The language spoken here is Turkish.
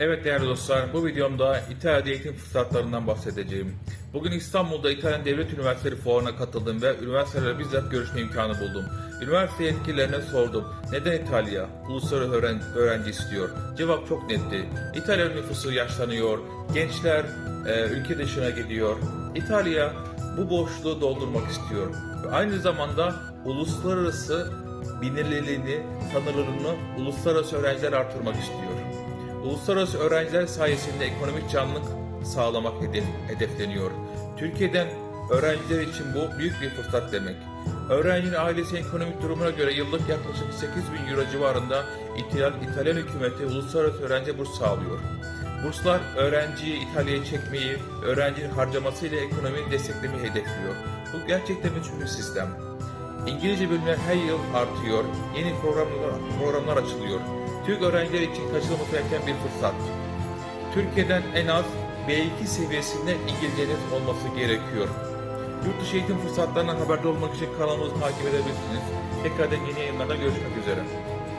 Evet değerli dostlar, bu videomda İtalya'da eğitim fırsatlarından bahsedeceğim. Bugün İstanbul'da İtalyan Devlet Üniversiteleri fuarına katıldım ve üniversitelerle bizzat görüşme imkanı buldum. Üniversite yetkililerine sordum. Neden İtalya? Uluslararası öğren- öğrenci istiyor. Cevap çok netti. İtalya nüfusu yaşlanıyor, gençler e, ülke dışına gidiyor. İtalya bu boşluğu doldurmak istiyor. Ve aynı zamanda uluslararası bilinirliğini, tanınırlığını uluslararası öğrenciler artırmak istiyor. Uluslararası öğrenciler sayesinde ekonomik canlılık sağlamak hedef, hedefleniyor. Türkiye'den öğrenciler için bu büyük bir fırsat demek. Öğrencinin ailesi ekonomik durumuna göre yıllık yaklaşık 8 bin euro civarında İtalyan, İtalyan hükümeti uluslararası öğrenci burs sağlıyor. Burslar öğrenciyi İtalya'ya çekmeyi, öğrencinin harcamasıyla ekonomiyi desteklemeyi hedefliyor. Bu gerçekten bir sistem. İngilizce bölümler her yıl artıyor, yeni programlar, programlar açılıyor. Türk öğrenciler için kaçırılması gereken bir fırsat. Türkiye'den en az B2 seviyesinde İngilizceniz olması gerekiyor. Yurt dışı eğitim fırsatlarından haberdar olmak için kanalımızı takip edebilirsiniz. Tekrardan yeni yayınlarda görüşmek üzere.